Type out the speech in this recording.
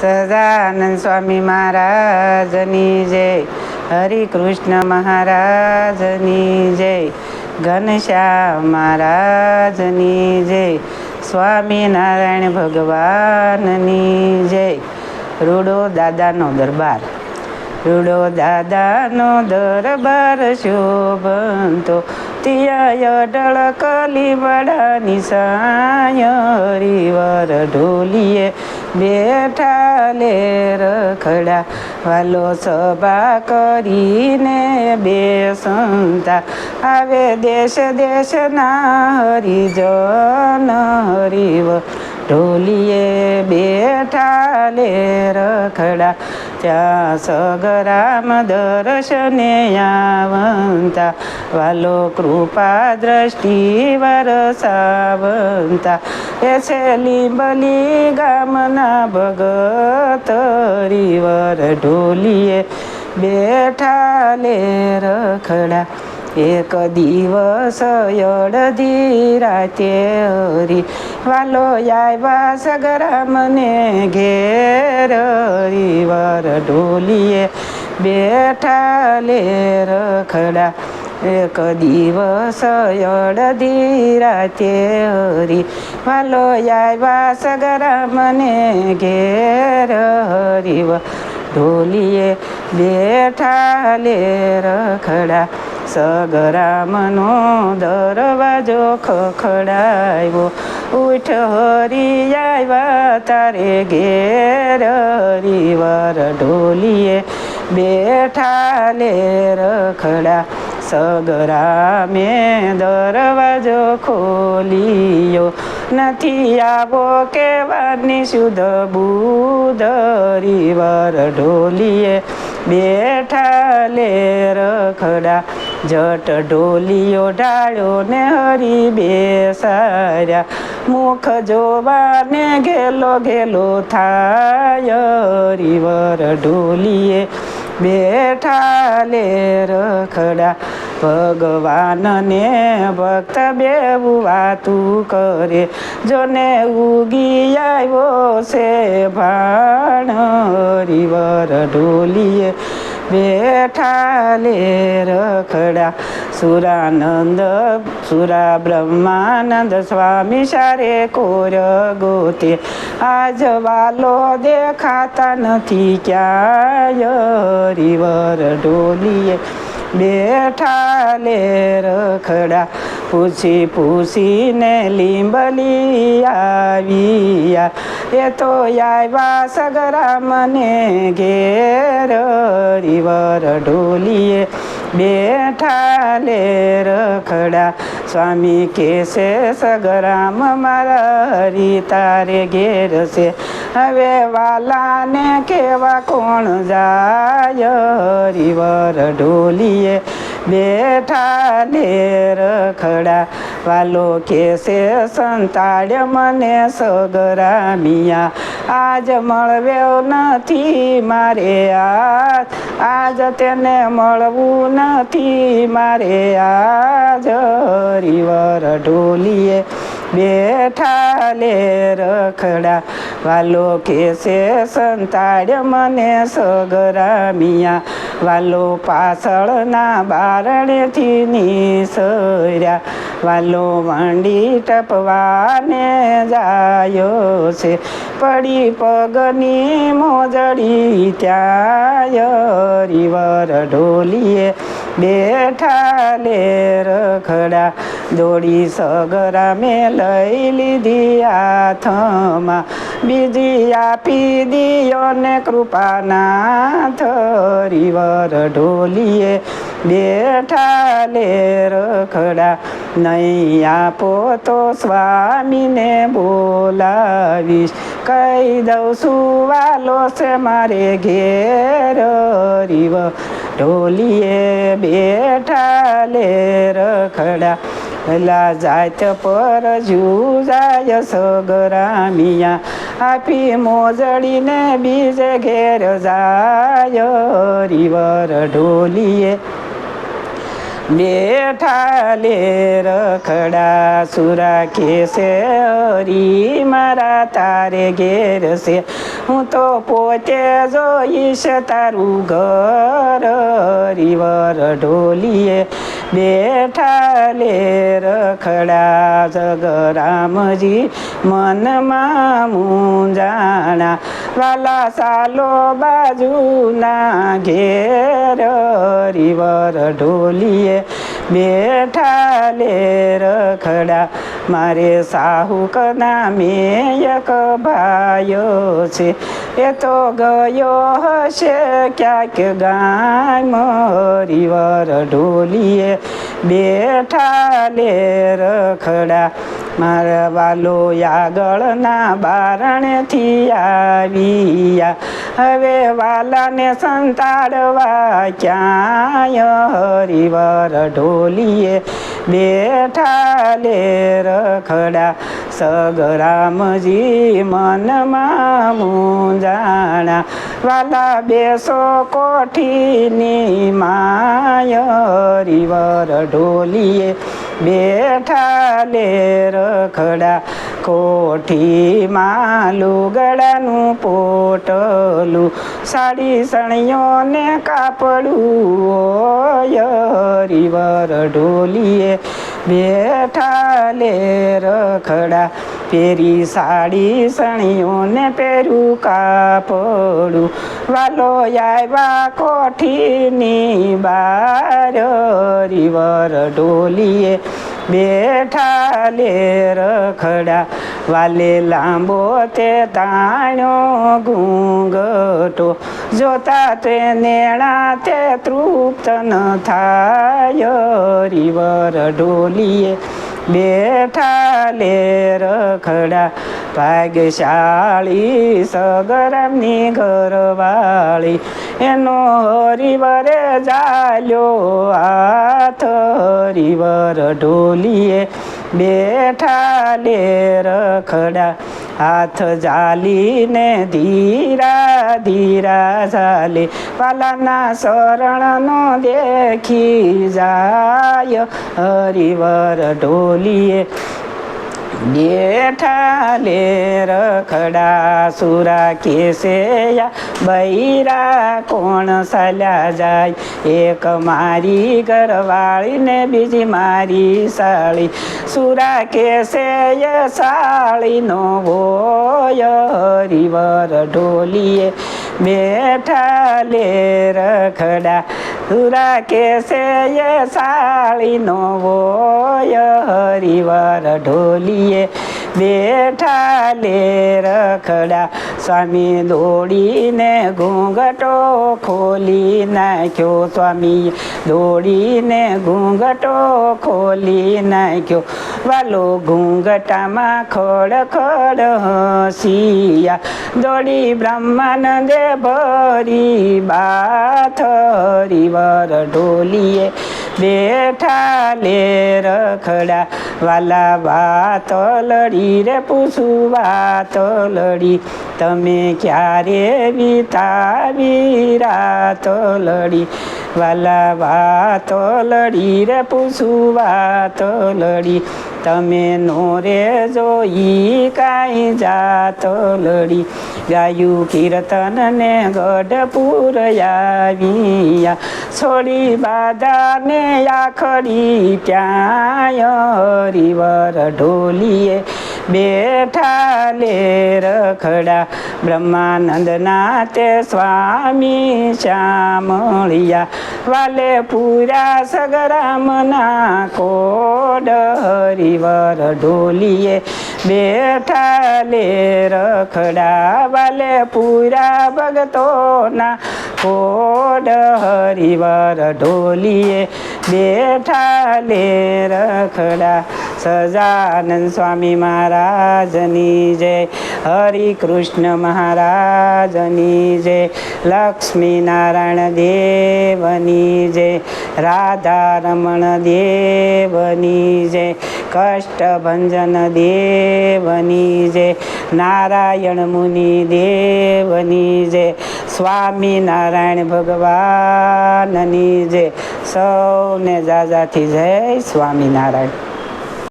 સદાનંદ સ્વામી મહારાજની જય. હરિકૃષ્ણ મહારાજની જય. ઘનશ્યામ મહારાજની જય. સ્વામિનારાયણ ભગવાનની જય. રૂડો દાદાનો દરબાર. રૂડો દાદાનો દરબાર શોભંતો. તિયા અડળ કલી બડાની સાય હરિવર ઢોલીએ બેઠા લે રખડા વાલો સભા કરીને બેસંતા. આવે દેશ દેશના હરિજન હરિવ. ઢોલીએ બેઠા લે રખડા ત્યાં સગરામ દર્શને આવંતા વાલો કૃપા દ્રષ્ટિ વરસાવંતા એ છે લીંબલી ગામના ભગત રીવર ઢોલીએ બેઠા લે રખડા એક દિવસ અડધી રાતે હરી વાલો આવ્યા સગરામને ઘેર હરિવર ઢોલીએ બેઠા લે રખડા. એક દિવસ અડધી રાતે હરી વાલો આવ્યા સગરામને ઘેર હરિવ ઢોલીએ બેઠા લે રખડા. સગરામનો દરવાજો ખખડાયો. ઉઠ હરી આવ્યા તારે ઘેર હરિવર ઢોલીએ બેઠા લે રખડા. સગરામે દરવાજો ખોલિયો. નથી આવો કેવાની શુદ્ધ બુધ ઢોલીએ બેઠા લે રખડા. જટ ઢોલિયો ઢાળ્યો ને હરી બેસાર્યા મુખ જોવાને ઘેલો ઘેલો થાય હરિવર ઢોલીએ બેઠા લે રખડા ભગવાનને ભક્ત બેવું વાતું કરે. જોને ઉગી આવ્યો છે ભાણ હરિવર ઢોલીએ. બેઠા લે રખડા સુરાનંદ સુરા બ્રહ્માનંદ સ્વામી સારે કોર ગોતે. આજ વાલો દેખાતા નથી ક્યાંય. રિવર ઢોલીએ બેઠા લે રખડા પૂછી પૂછીને લીંબલી આવ્યા. એ તો આવ્યા સગરામને ઘેર રિવર ઢોલીએ. બેઠા લે રખડા. સ્વામી કેસે સગરામ મારા હરી તારે ઘેર છે. હવે વાલાને કેવા કોણ જાય? હરિવર ઢોલીએ બેઠા લે રખડા. વાલો કેસે સંતાડ મને સગરામિયા આજ મળવ્યો નથી મારે આજ આજ તેને મળવું નથી મારે આજ હરિવર ઢોલીએ બેઠા લે રખડા વાલો કેસે સંતાડ્ય મને સગરામિયા. વાલો પાછળના બારણેથી નિસર્યા વાલો વાંડી ટપવાને જાયો છે. પડી પગની મોજડી ત્યાં રિવર ઢોલીએ. બેઠા લે રખડા દોડી સગરામે લઈ લીધી હાથમાં. બીજી આપી દિયો ને કૃપાનાથ હરિવર ઢોલીએ. બેઠા લે રખડા નહીં આપો તો સ્વામીને બોલાવીશ. કહી દઉં સુવાલો છે મારે ઘેર હરિવ ઢોલીએ બેઠા લે રખડા. પેલા જાત પર જુજાય સગરામિયા. આપી મોજડીને બીજે ઘેર જાય રિવર ઢોલીએ. બેઠા લે રખડા સુરા કેસે હરી મારા તારે ઘેર છે. હું તો પોતે જોઈશ તારું ઘર હરિવર ઢોલીએ બેઠા લે રખડા જગરામજી મનમાં મુંજાણા વાલા સાલો બાજુના ઘેર હરિવર ઢોલીએ બેઠા લે રખડા મારે સાહુકના મેયક ભાયો છે. એ તો ગયો હશે ક્યાંક ગામ હરિવર ઢોલીએ બેઠા લે રખડા. મારા વાલો આગળના બારણથી આવ્યા. હવે વાલાને સંતાડવા ક્યાંય હરિવર ઢોલીએ બેઠા લે રખડા સગરામજી મનમાં મુંજાણા વાલા બેસો કોઠીની માય રિવર ઢોલીએ બેઠા લે રખડા કોઠીમાં લુગડાનું પોટલું સાડી સણિયોને કાપડું રિવર ઢોલીએ બેઠા લે રખડા પેરી સાડી સણિયોને પેરું કાપડું. વાલો આવ્યા કોઠીની બાર રિવર ઢોલીએ બેઠા લે રખડા વાલે લાંબો તે તાણ્યો ઘૂંઘટો. જોતા તે નેણા તે તૃપ્ત ન થાય, હરિવર ઢોલીએ બેઠા લે રખડા ભાગ્યશાળી સગરમની ઘરવાળી. એનો હરિવરે જાલ્યો હાથ હરિવર ઢોલીએ. બેઠા ડેર ખડા હાથ જાલીને ધીરા ધીરા ઝાલે. પાલાના શરણનો દેખી જાય હરિવર ઢોલીએ. બેઠા લે રખડા સુરા કેસેયા, બૈરા કોણ સલ્યા જાય? એક મારી ઘરવાળી ને બીજી મારી સાળી. સુરા કેસેય સાળીનો ભોય હરિવર ઢોલીએ. બેઠા લે રખડા સુરા એ સાળીનો હોય હરિવાર ઢોલીએ. બેઠા લે રખડા સ્વામી દોડીને ઘૂંઘટો ખોલી નાખ્યો. સ્વામી દોડીને ઘૂંઘટો ખોલી નાખ્યો. વાલો ઘૂંઘટામાં ખડ ખડ હસિયા. દોડી બ્રહ્માનંદે ભરી બાથ હરિવર ઢોલીએ બેઠા લે રખડા વાલા વાત લડી રે પૂછું વાત લડી. તમે ક્યારે વિતાવી રાત લડી? વાલા વાત લડી રે પૂછું વાત લડી. તમે નો રે જોઈ કાંઈ જાત લડી. ગાયું કીર્તન ને ગઢપુર આવ્યા. છોડી બાદાને આખડી ત્યાં હરિવર ઢોલીએ. બેઠા લે રખડા બ્રહ્માનંદના તે સ્વામી શ્યામળિયા. વાલે પૂરા સગરામના કોડ હરિવર ઢોલીએ બેઠા લે રખડા. વાલે પૂરા ભગતોના કોડ હરિવર ઢોલીએ બેઠા લે રખડા. સજાનંદ સ્વામી મહારાજની જય, હરિ કૃષ્ણ મહારાજની જય, લક્ષ્મી નારાયણ દેવની જય, રાધા રમણ દેવની જય, કષ્ટભંજન દેવની જય, નારાયણ મુનિ દેવની જય સ્વામિનારાયણ ભગવાનની જય. સૌને જાજાથી જય સ્વામિનારાયણ